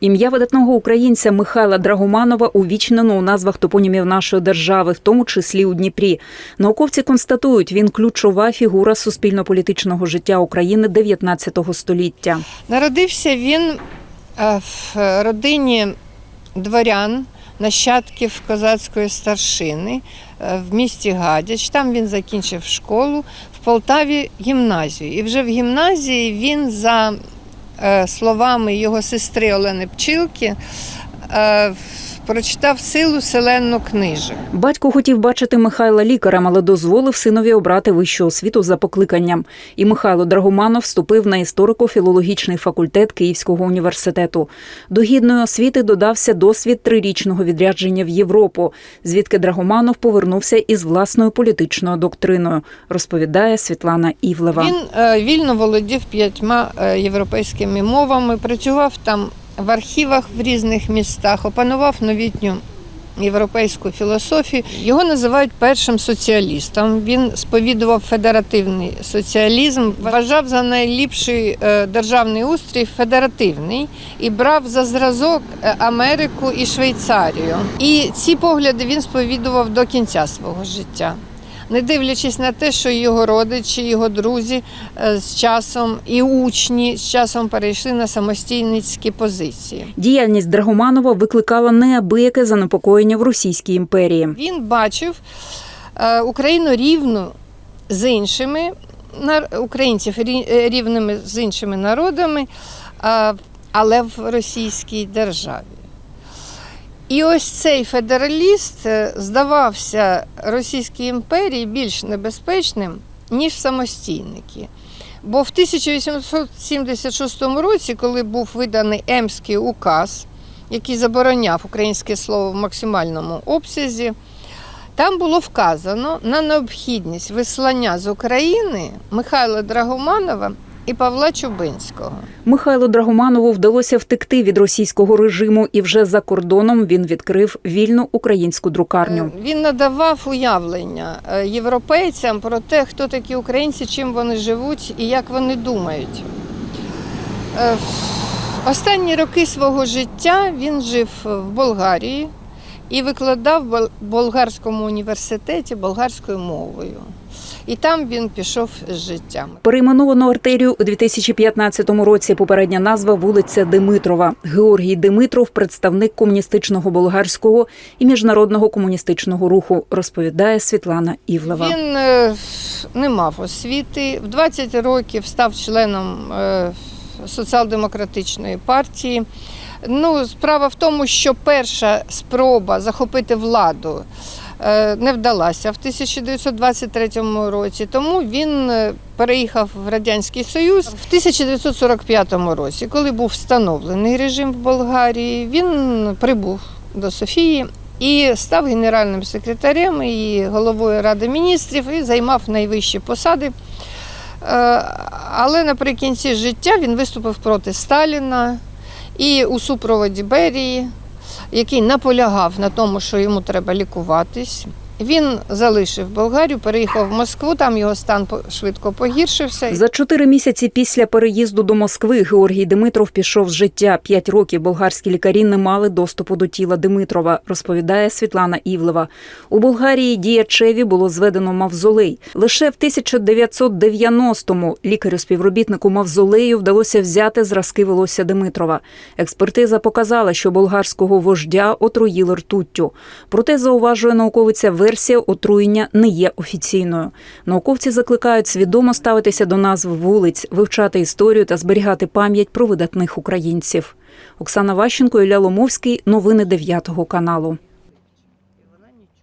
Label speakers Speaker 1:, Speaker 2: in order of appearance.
Speaker 1: Ім'я видатного українця Михайла Драгоманова увічнено у назвах топонімів нашої держави, в тому числі у Дніпрі. Науковці констатують, він ключова фігура суспільно-політичного життя України 19 століття.
Speaker 2: Народився він е, в родині дворян, нащадків козацької старшини е, в місті Гадяч. Там він закінчив школу, в Полтаві гімназію. І вже в гімназії він, за словами його сестри Олени Пчілки, е, прочитав силу селенну книжок.
Speaker 1: Батько хотів бачити Михайла лікарем, але дозволив синові обрати вищу освіту за покликанням. І Михайло Драгоманов вступив на історико-філологічний факультет Київського університету. До гідної освіти додався досвід трирічного відрядження в Європу, звідки Драгоманов повернувся із власною політичною доктриною, розповідає Світлана Івлева.
Speaker 2: Він е, вільно володів п'ятьма е, європейськими мовами, працював там в архівах в різних містах, опанував новітню європейську філософію. Його називають першим соціалістом. Він сповідував федеративний соціалізм, вважав за найліпший е, державний устрій федеративний і брав за зразок е, Америку і Швейцарію. І ці погляди він сповідував до кінця свого життя не дивлячись на те, що його родичі, його друзі е, з часом і учні з часом перейшли на самостійницькі позиції.
Speaker 1: Діяльність Драгоманова викликала неабияке занепокоєння в Російській імперії.
Speaker 2: Він бачив е, Україну рівну з іншими українців е, рівними з іншими народами, але в російській державі. І ось цей федераліст е, здавався Російській імперії більш небезпечним, ніж самостійники. Бо в 1876 році, коли був виданий Емський указ, який забороняв українське слово в максимальному обсязі, там було вказано на необхідність вислання з України Михайла Драгоманова і Павла Чубинського.
Speaker 1: Михайлу Драгоманову вдалося втекти від російського режиму, і вже за кордоном він відкрив вільну українську друкарню.
Speaker 2: Він надавав уявлення е, європейцям про те, хто такі українці, чим вони живуть і як вони думають. Е, Останні роки свого життя він жив в Болгарії і викладав в болгарському університеті болгарською мовою. І там він пішов з життям.
Speaker 1: Перейменовану артерію у 2015 році. Попередня назва вулиця Димитрова. Георгій Димитров, представник комуністичного болгарського і міжнародного комуністичного руху, розповідає Світлана Івлева.
Speaker 2: Він е, не мав освіти. В 20 років став членом е, соціал-демократичної партії. Ну, справа в тому, що перша спроба захопити владу не вдалася в 1923 році, тому він е, переїхав в Радянський Союз в 1945 році, коли був встановлений режим в Болгарії, він прибув до Софії і став генеральним секретарем і головою Ради міністрів і займав найвищі посади. Е, Але наприкінці життя він виступив проти Сталіна і у супроводі Берії, який наполягав на тому, що йому треба лікуватись. Він залишив Болгарію, переїхав в Москву, там його стан швидко погіршився.
Speaker 1: За чотири місяці після переїзду до Москви Георгій Димитров пішов з життя. П'ять років болгарські лікарі не мали доступу до тіла Димитрова, розповідає Світлана Івлева. У Болгарії діячеві було зведено мавзолей. Лише в 1990-му лікарю-співробітнику мавзолею вдалося взяти зразки волосся Димитрова. Експертиза показала, що болгарського вождя отруїли ртуттю. Проте зауважує науковиця, версія отруєння не є офіційною. Науковці закликають свідомо ставитися до назв вулиць, вивчати історію та зберігати пам'ять про видатних українців. Оксана Ващенко, Ілля Ломовський. Новини 9 каналу.